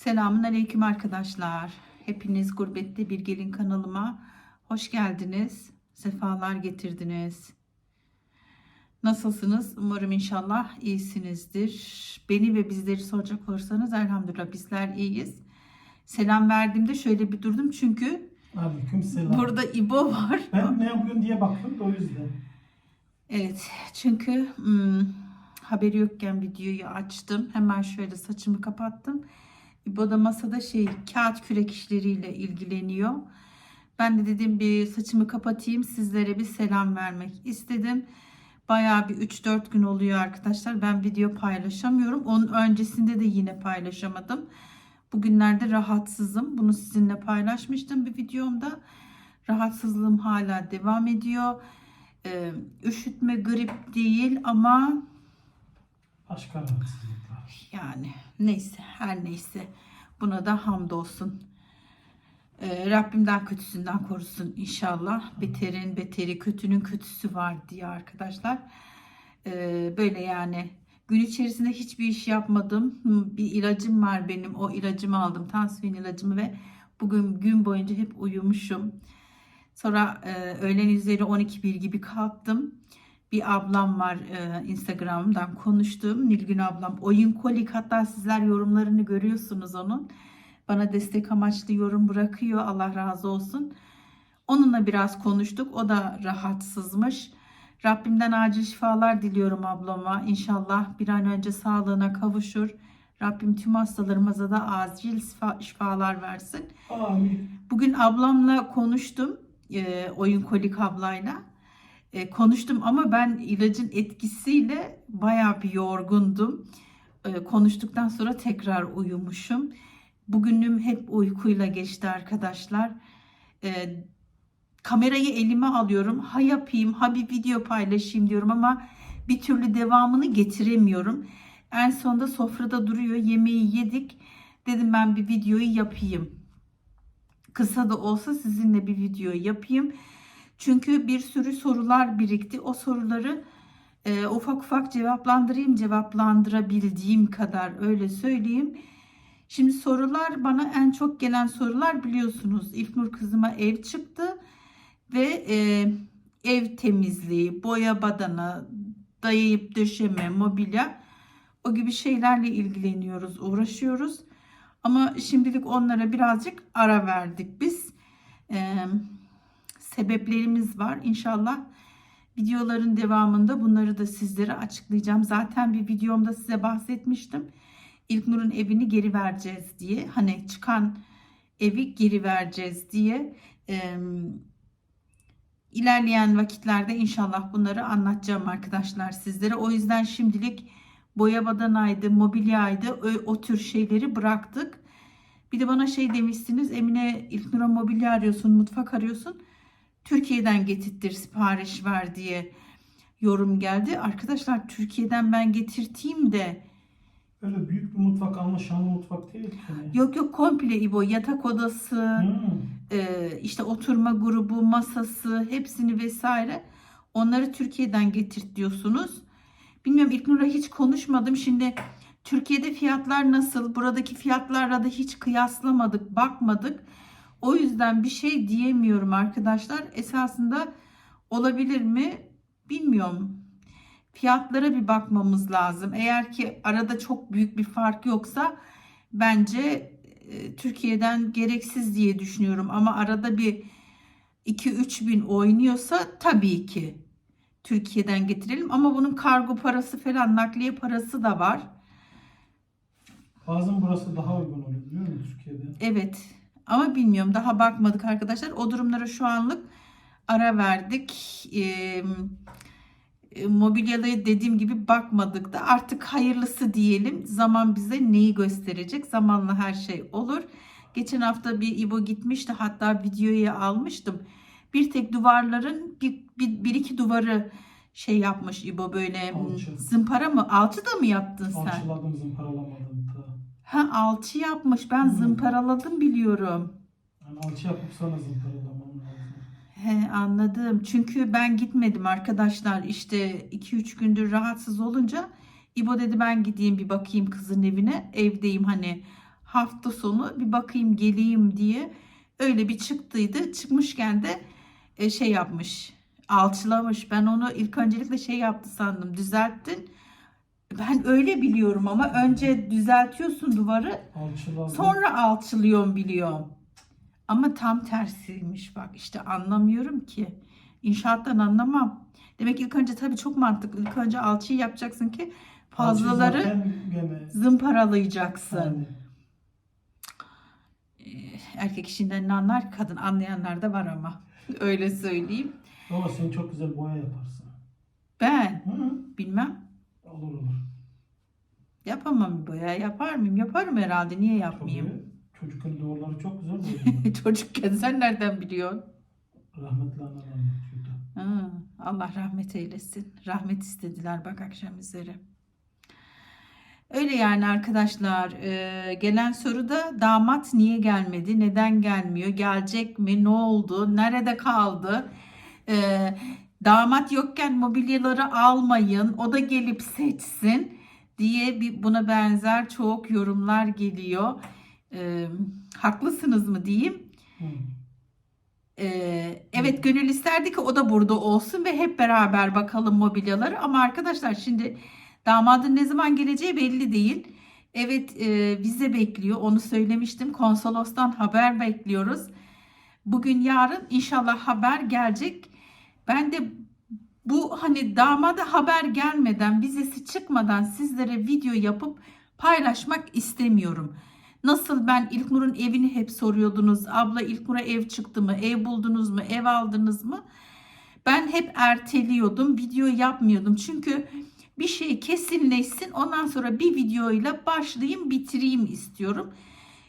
Selamun Aleyküm arkadaşlar. Hepiniz Gurbette Bir Gelin kanalıma hoş geldiniz. Sefalar getirdiniz. Nasılsınız? Umarım inşallah iyisinizdir. Beni ve bizleri soracak olursanız elhamdülillah bizler iyiyiz. Selam verdiğimde şöyle bir durdum çünkü Aleyküm selam. burada İbo var. Ben ne yapıyorsun diye baktım da o yüzden. Evet çünkü hmm, haberi yokken videoyu açtım. Hemen şöyle saçımı kapattım. İbo da masada şey kağıt kürek işleriyle ilgileniyor. Ben de dedim bir saçımı kapatayım sizlere bir selam vermek istedim. Bayağı bir 3-4 gün oluyor arkadaşlar. Ben video paylaşamıyorum. Onun öncesinde de yine paylaşamadım. Bugünlerde rahatsızım. Bunu sizinle paylaşmıştım bir videomda. Rahatsızlığım hala devam ediyor. Ee, üşütme grip değil ama Başka rahatsızlıklar. Yani neyse her neyse buna da hamdolsun. Ee, Rabbimden kötüsünden korusun inşallah. Beterin beteri kötünün kötüsü var diye arkadaşlar. Ee, böyle yani gün içerisinde hiçbir iş yapmadım. Bir ilacım var benim. O ilacımı aldım. Tansiyon ilacımı ve bugün gün boyunca hep uyumuşum. Sonra e, öğlen üzeri 12 gibi kalktım. Bir ablam var e, Instagram'dan konuştuğum Nilgün ablam. Oyun kolik hatta sizler yorumlarını görüyorsunuz onun. Bana destek amaçlı yorum bırakıyor. Allah razı olsun. Onunla biraz konuştuk. O da rahatsızmış. Rabbimden acil şifalar diliyorum ablama. İnşallah bir an önce sağlığına kavuşur. Rabbim tüm hastalarımıza da acil şifa- şifalar versin. Amin. Bugün ablamla konuştum. e, oyun kolik ablayla. E, konuştum ama ben ilacın etkisiyle bayağı bir yorgundum. E, konuştuktan sonra tekrar uyumuşum. Bugünüm hep uykuyla geçti arkadaşlar. E, kamerayı elime alıyorum. Ha yapayım, ha bir video paylaşayım diyorum ama bir türlü devamını getiremiyorum. En sonunda sofrada duruyor. Yemeği yedik. Dedim ben bir videoyu yapayım kısa da olsa sizinle bir video yapayım. Çünkü bir sürü sorular birikti. O soruları e, ufak ufak cevaplandırayım. Cevaplandırabildiğim kadar öyle söyleyeyim. Şimdi sorular bana en çok gelen sorular biliyorsunuz. İlknur kızıma ev çıktı ve e, ev temizliği, boya badana, dayayıp döşeme, mobilya o gibi şeylerle ilgileniyoruz, uğraşıyoruz. Ama şimdilik onlara birazcık ara verdik biz. Ee, sebeplerimiz var. İnşallah videoların devamında bunları da sizlere açıklayacağım. Zaten bir videomda size bahsetmiştim. İlknur'un evini geri vereceğiz diye. Hani çıkan evi geri vereceğiz diye. İlerleyen vakitlerde inşallah bunları anlatacağım arkadaşlar sizlere. O yüzden şimdilik boya badanaydı, mobilyaydı o, o tür şeyleri bıraktık. Bir de bana şey demişsiniz Emine İlknur'a mobilya arıyorsun, mutfak arıyorsun. Türkiye'den getirtir sipariş ver diye yorum geldi. Arkadaşlar Türkiye'den ben getirteyim de Öyle büyük bir mutfak alma şanlı mutfak değil ki. yok yok komple İbo yatak odası, Hmm. e, işte oturma grubu, masası hepsini vesaire onları Türkiye'den getirt diyorsunuz. Bilmiyorum İlknur'la hiç konuşmadım. Şimdi Türkiye'de fiyatlar nasıl? Buradaki fiyatlarla da hiç kıyaslamadık, bakmadık. O yüzden bir şey diyemiyorum arkadaşlar. Esasında olabilir mi? Bilmiyorum. Fiyatlara bir bakmamız lazım. Eğer ki arada çok büyük bir fark yoksa bence e, Türkiye'den gereksiz diye düşünüyorum. Ama arada bir 2-3 bin oynuyorsa tabii ki Türkiye'den getirelim. Ama bunun kargo parası falan nakliye parası da var. Bazen burası daha uygun oluyor biliyor musun Türkiye'de? Evet ama bilmiyorum daha bakmadık arkadaşlar. O durumlara şu anlık ara verdik. Ee, mobilyada dediğim gibi bakmadık da artık hayırlısı diyelim. Zaman bize neyi gösterecek? Zamanla her şey olur. Geçen hafta bir İbo gitmişti hatta videoya almıştım. Bir tek duvarların bir, bir, bir iki duvarı şey yapmış İbo böyle Alçı. zımpara mı? Alçı da mı yaptın sen? Alçıladım zımparalamadım. Ha alçı yapmış. Ben Hmm. zımparaladım biliyorum. Yani alçı yapıp sonra zımparalamam lazım. He anladım. Çünkü ben gitmedim arkadaşlar. İşte 2-3 gündür rahatsız olunca İbo dedi ben gideyim bir bakayım kızın evine. Evdeyim hani hafta sonu bir bakayım geleyim diye öyle bir çıktıydı. Çıkmışken de e, şey yapmış. Alçılamış. Ben onu ilk öncelikle şey yaptı sandım. Düzelttin. Ben öyle biliyorum ama önce düzeltiyorsun duvarı Alçıladı. sonra alçılıyorum biliyorum. Ama tam tersiymiş bak işte anlamıyorum ki. İnşaattan anlamam. Demek ilk önce tabii çok mantıklı. İlk önce alçıyı yapacaksın ki fazlaları zımparalayacaksın. Yani, Ee, Erkek işinden ne anlar, kadın anlayanlar da var ama. Öyle söyleyeyim. ama sen çok güzel boya yaparsın. Ben Hı? bilmem. Olur olur. Yapamam boya. Yapar mıyım? Yaparım herhalde. Niye yapmayayım? iyi. Çocukken duvarları çok güzel boyadı. Çocukken sen nereden biliyorsun? Rahmetli annem anlatıyordu. Ha, Allah rahmet eylesin. Rahmet istediler bak akşam üzeri. Öyle yani arkadaşlar. Ee, gelen soruda damat niye gelmedi? Neden gelmiyor? Gelecek mi? Ne oldu? Nerede kaldı? Ee, damat yokken mobilyaları almayın. O da gelip seçsin diye bir buna benzer çok yorumlar geliyor. Ee, haklısınız mı diyeyim? Ee, evet gönül isterdi ki o da burada olsun ve hep beraber bakalım mobilyaları. Ama arkadaşlar şimdi damadın ne zaman geleceği belli değil. Evet e, vize bekliyor onu söylemiştim. Konsolostan haber bekliyoruz. Bugün yarın inşallah haber gelecek. Ben de bu hani damada haber gelmeden vizesi çıkmadan sizlere video yapıp paylaşmak istemiyorum. Nasıl ben İlknur'un evini hep soruyordunuz. Abla İlknur'a ev çıktı mı? Ev buldunuz mu? Ev aldınız mı? Ben hep erteliyordum. Video yapmıyordum. Çünkü bir şey kesinleşsin. Ondan sonra bir videoyla başlayayım bitireyim istiyorum.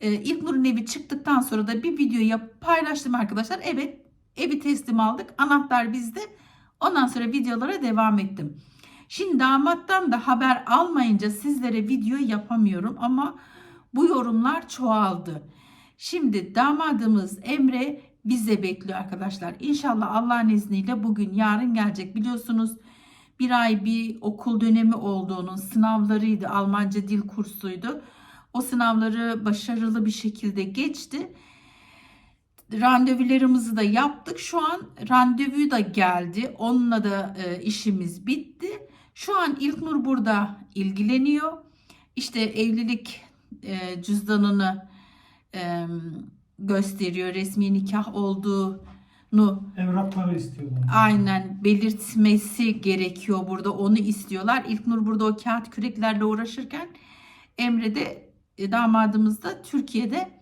Ee, İlknur'un evi çıktıktan sonra da bir video yap paylaştım arkadaşlar. Evet evi teslim aldık. Anahtar bizde. Ondan sonra videolara devam ettim. Şimdi damattan da haber almayınca sizlere video yapamıyorum ama bu yorumlar çoğaldı. Şimdi damadımız Emre vize bekliyor arkadaşlar. İnşallah Allah'ın izniyle bugün yarın gelecek. Biliyorsunuz bir ay bir okul dönemi olduğunun sınavlarıydı. Almanca dil kursuydu. O sınavları başarılı bir şekilde geçti. Randevularımızı da yaptık. Şu an randevu da geldi. Onunla da e, işimiz bitti. Şu an İlknur burada ilgileniyor. İşte evlilik e, cüzdanını e, gösteriyor. Resmi nikah olduğunu Evrakları istiyorlar. aynen belirtmesi gerekiyor burada. Onu istiyorlar. İlknur burada o kağıt küreklerle uğraşırken Emre de e, damadımız da Türkiye'de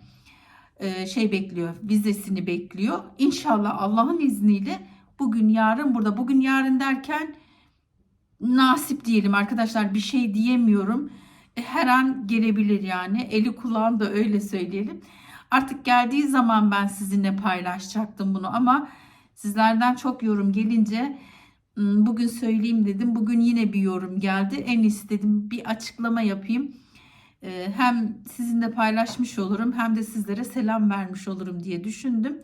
şey bekliyor. Vizesini bekliyor. İnşallah Allah'ın izniyle bugün yarın burada. Bugün yarın derken nasip diyelim arkadaşlar bir şey diyemiyorum. E, Her an gelebilir yani. Eli kulağın da öyle söyleyelim. Artık geldiği zaman ben sizinle paylaşacaktım bunu ama sizlerden çok yorum gelince "Hmm, bugün söyleyeyim dedim. Bugün yine bir yorum geldi. En istedim bir açıklama yapayım. E, Hem sizinle paylaşmış olurum hem de sizlere selam vermiş olurum diye düşündüm.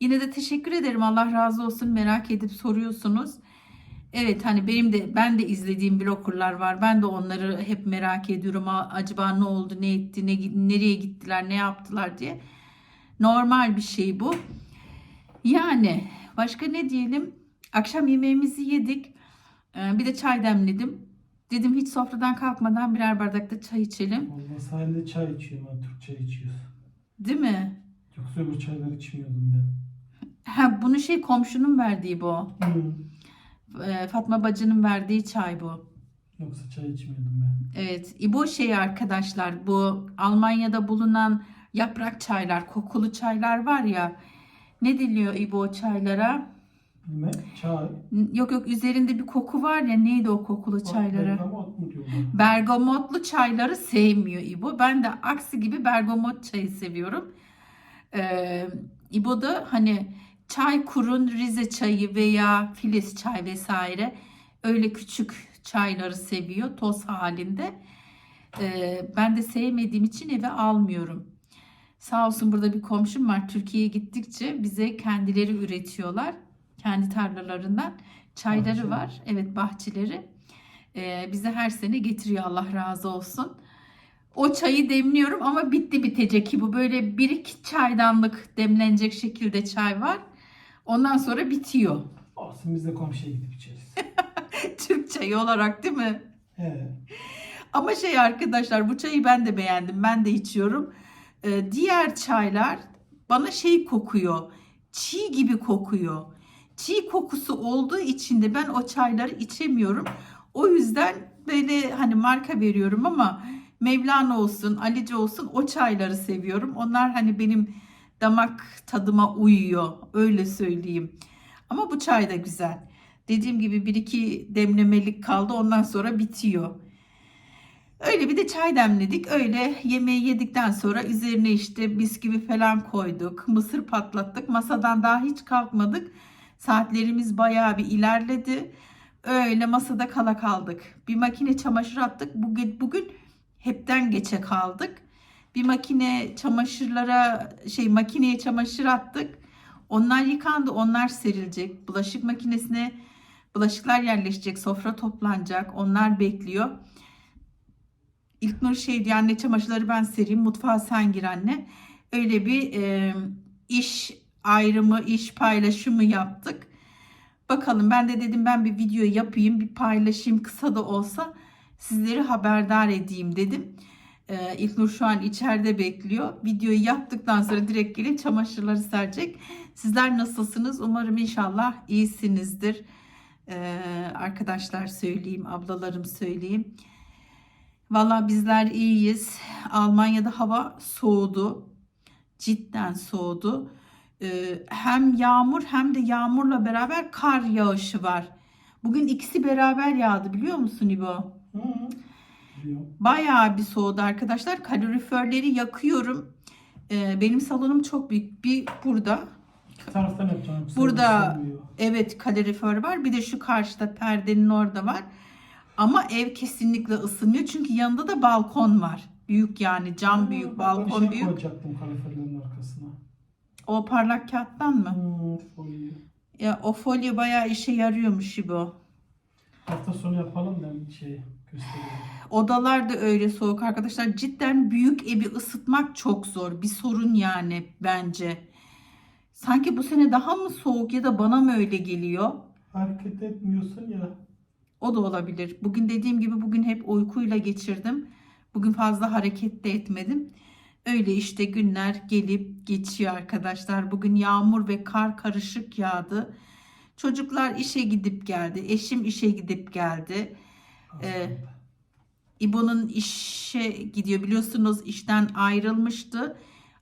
Yine de teşekkür ederim. Allah razı olsun. Merak edip soruyorsunuz. Evet hani benim de ben de izlediğim bloggerlar var. Ben de onları hep merak ediyorum. "Aa, Acaba ne oldu, ne etti, ne nereye gittiler, ne yaptılar diye. Normal bir şey bu. Yani başka ne diyelim? Akşam yemeğimizi yedik. Ee, Bir de çay demledim. Dedim hiç sofradan kalkmadan birer bardak da çay içelim. Vallahi sahilde çay içiyorum. Ben Türk çay içiyoruz. Değil mi? Yoksa öbür çayları içmiyordum ben. Ha bunu şey komşunun verdiği bu. Hı. Ee, Fatma bacının verdiği çay bu. Yoksa çay içmiyordum ben. Evet, İbo şey arkadaşlar bu Almanya'da bulunan yaprak çaylar, kokulu çaylar var ya. Ne deniyor İbo çaylara? Bilmem. Çay. Yok yok üzerinde bir koku var ya neydi o kokulu çaylara? Bergamot mu diyorlar? Bergamotlu çayları sevmiyor İbo. Ben de aksi gibi bergamot çayı seviyorum. Ee, İbo da hani çay kurun Rize çayı veya Filiz çay vesaire öyle küçük çayları seviyor toz halinde. Ee, ben de sevmediğim için eve almıyorum. Sağ olsun burada bir komşum var. Türkiye'ye gittikçe bize kendileri üretiyorlar. Kendi tarlalarından çayları Bahçe. var. Evet bahçeleri. Ee, bize her sene getiriyor Allah razı olsun. O çayı demliyorum ama bitti bitecek ki bu böyle bir iki çaydanlık demlenecek şekilde çay var. Ondan sonra bitiyor. Olsun biz de komşuya gidip içeriz. Türk çayı olarak değil mi? He. Ama şey arkadaşlar bu çayı ben de beğendim. Ben de içiyorum. Ee, diğer çaylar bana şey kokuyor. Çiğ gibi kokuyor. Çiğ kokusu olduğu için de ben o çayları içemiyorum. O yüzden böyle hani marka veriyorum ama Mevlana olsun, Alice olsun o çayları seviyorum. Onlar hani benim damak tadıma uyuyor. Öyle söyleyeyim. Ama bu çay da güzel. Dediğim gibi bir iki demlemelik kaldı ondan sonra bitiyor. Öyle bir de çay demledik. Öyle yemeği yedikten sonra üzerine işte bisküvi falan koyduk. Mısır patlattık. Masadan daha hiç kalkmadık. Saatlerimiz bayağı bir ilerledi. Öyle masada kala kaldık. Bir makine çamaşır attık. Bugün, bugün hepten geçe kaldık. Bir makine çamaşırlara şey makineye çamaşır attık. Onlar yıkandı. Onlar serilecek. Bulaşık makinesine bulaşıklar yerleşecek. Sofra toplanacak. Onlar bekliyor. İlknur şey diye anne çamaşırları ben sereyim mutfağa sen gir anne. Öyle bir e, iş ayrımı, iş paylaşımı yaptık. Bakalım ben de dedim ben bir video yapayım, bir paylaşayım kısa da olsa sizleri haberdar edeyim dedim. E, İlknur şu an içeride bekliyor. Videoyu yaptıktan sonra direkt gelip çamaşırları serecek. Sizler nasılsınız? Umarım inşallah iyisinizdir. E, arkadaşlar söyleyeyim, ablalarım söyleyeyim. Valla bizler iyiyiz. Almanya'da hava soğudu. Cidden soğudu. Ee, hem yağmur hem de yağmurla beraber kar yağışı var. Bugün ikisi beraber yağdı biliyor musun İbo? Hı. Biliyorum. Bayağı bir soğudu arkadaşlar. Kaloriferleri yakıyorum. Ee, benim salonum çok büyük. Bir burada. İki taraftan yapacağım. yoksa Burada- ısınmıyor. Evet kalorifer var. Bir de şu karşıda perdenin orada var. Ama ev kesinlikle ısınıyor. Çünkü yanında da balkon var. Büyük yani cam Hı, büyük, ben balkon şey büyük. koyacaktım kaloriferlerin arkasına. O parlak kağıttan mı? Hı, folyo. Ya o folyo bayağı işe yarıyormuş İbo. Hafta sonu yapalım da şey gösterelim. Odalar da öyle soğuk arkadaşlar. Cidden büyük evi ısıtmak çok zor. Bir sorun yani bence. Sanki bu sene daha mı soğuk ya da bana mı öyle geliyor? Hareket etmiyorsun ya. O da olabilir. Bugün dediğim gibi bugün hep uykuyla geçirdim. Bugün fazla hareket de etmedim. Öyle işte günler gelip geçiyor arkadaşlar. Bugün yağmur ve kar karışık yağdı. Çocuklar işe gidip geldi. Eşim işe gidip geldi. aslında. İbo'nun işe gidiyor biliyorsunuz işten ayrılmıştı.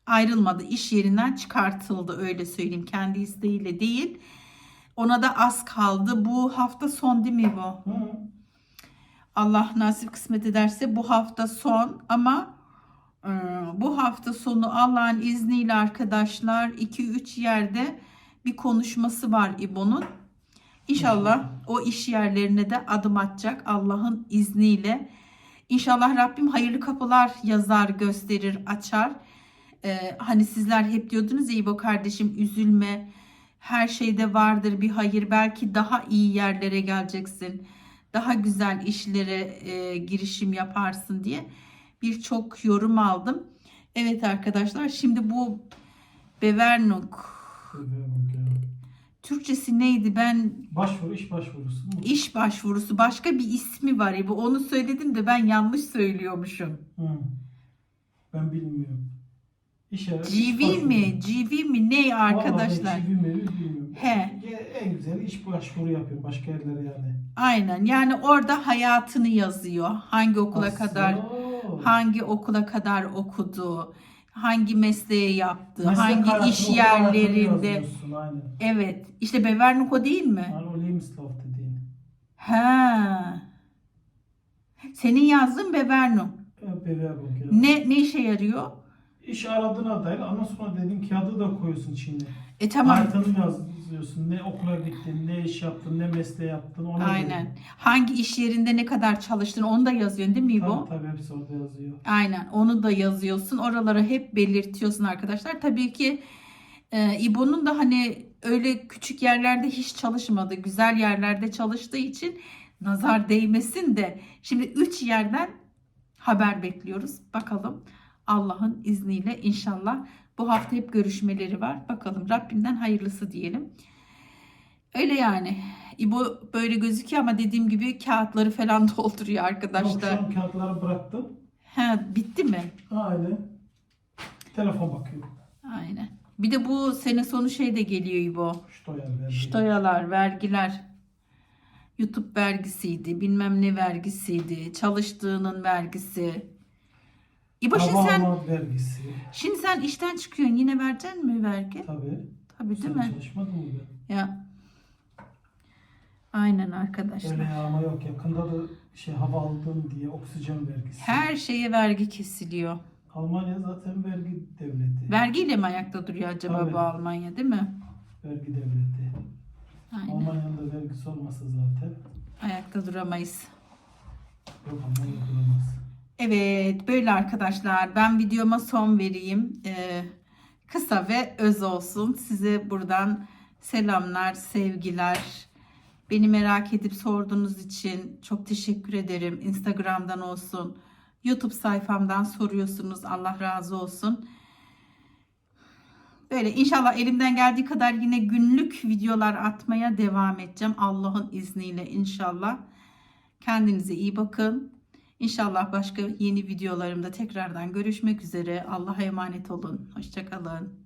Ayrılmadı iş yerinden çıkartıldı öyle söyleyeyim kendi isteğiyle değil. Ona da az kaldı. Bu hafta son değil mi İbo? Hı. Allah nasip kısmet ederse bu hafta son ama bu hafta sonu Allah'ın izniyle arkadaşlar 2-3 yerde bir konuşması var İbo'nun. İnşallah o iş yerlerine de adım atacak Allah'ın izniyle. İnşallah Rabbim hayırlı kapılar yazar, gösterir, açar. E, hani sizler hep diyordunuz İbo kardeşim üzülme. Her şeyde vardır bir hayır. Belki daha iyi yerlere geleceksin daha güzel işlere e, girişim yaparsın diye birçok yorum aldım. Evet arkadaşlar şimdi bu ya. Türkçesi neydi ben Başvuru, iş başvurusu. mu? iş başvurusu başka bir ismi var bu onu söyledim de ben yanlış söylüyormuşum. Hı. Ben bilmiyorum. İş iş CV başvuru. mi CV mi ne arkadaşlar? Vallahi mi bilmiyorum. He. Ya En güzel iş başvuru yapıyor başka yerlere yani. Aynen yani orada hayatını yazıyor. Hangi okula Aslında- kadar hangi okula kadar okudu, hangi mesleği yaptı, Meslek hangi iş yerlerinde. Evet. işte Bevernuko değil mi? Yani o Lebenslauf dediğin. Ha. Senin yazdığın ya. Ne ne işe yarıyor? İş aradığına dair ama sonra dediğin kağıdı da koyuyorsun içine. E tamam. Haritanı yazıyorsun. Ne okula gittin, ne iş yaptın, ne mesleği yaptın. Ona Aynen. göre. Hangi iş yerinde ne kadar çalıştın onu da yazıyorsun değil mi İbo? Tabii tabii hepsi orada yazıyor. Aynen onu da yazıyorsun. Oraları hep belirtiyorsun arkadaşlar. Tabii ki e, İbo'nun da hani öyle küçük yerlerde hiç çalışmadı. Güzel yerlerde çalıştığı için nazar değmesin de. Şimdi üç yerden haber bekliyoruz. Bakalım Allah'ın izniyle inşallah bu hafta hep görüşmeleri var. Bakalım Rabbimden hayırlısı diyelim. Öyle yani. İbo böyle gözüküyor ama dediğim gibi kağıtları falan dolduruyor Yok, arkadaşlar. şu an kağıtları bıraktım. Ha, bitti mi? Aynen. Telefon bakıyorum. Aynen. Bir de bu sene sonu şey de geliyor İbo. Vergi. Ştoyalar, vergiler. YouTube vergisiydi, bilmem ne vergisiydi, çalıştığının vergisi. İbo şimdi sen, vergisi. şimdi sen işten çıkıyorsun yine vereceksin mi vergi? Tabii. Tabii değil Sen mi? çalışmadın mı? Ya. Aynen arkadaşlar. Öyle yağma yok. Yakında da şey hava aldın diye oksijen vergisi. Her şeye vergi kesiliyor. Almanya zaten vergi devleti. Vergiyle mi ayakta duruyor acaba Tabii. bu Almanya değil mi? vergi devleti. Aynen. Almanya'nın da vergisi olmasa zaten Ayakta duramayız. yok Almanya duramaz. Evet böyle arkadaşlar ben videoma son vereyim. Ee, kısa ve öz olsun. Size buradan selamlar, sevgiler. Beni merak edip sorduğunuz için çok teşekkür ederim. Instagram'dan olsun, YouTube sayfamdan soruyorsunuz. Allah razı olsun. Böyle inşallah elimden geldiği kadar yine günlük videolar atmaya devam edeceğim. Allah'ın izniyle inşallah. Kendinize iyi bakın. İnşallah başka yeni videolarımda tekrardan görüşmek üzere. Allah'a emanet olun. Hoşçakalın.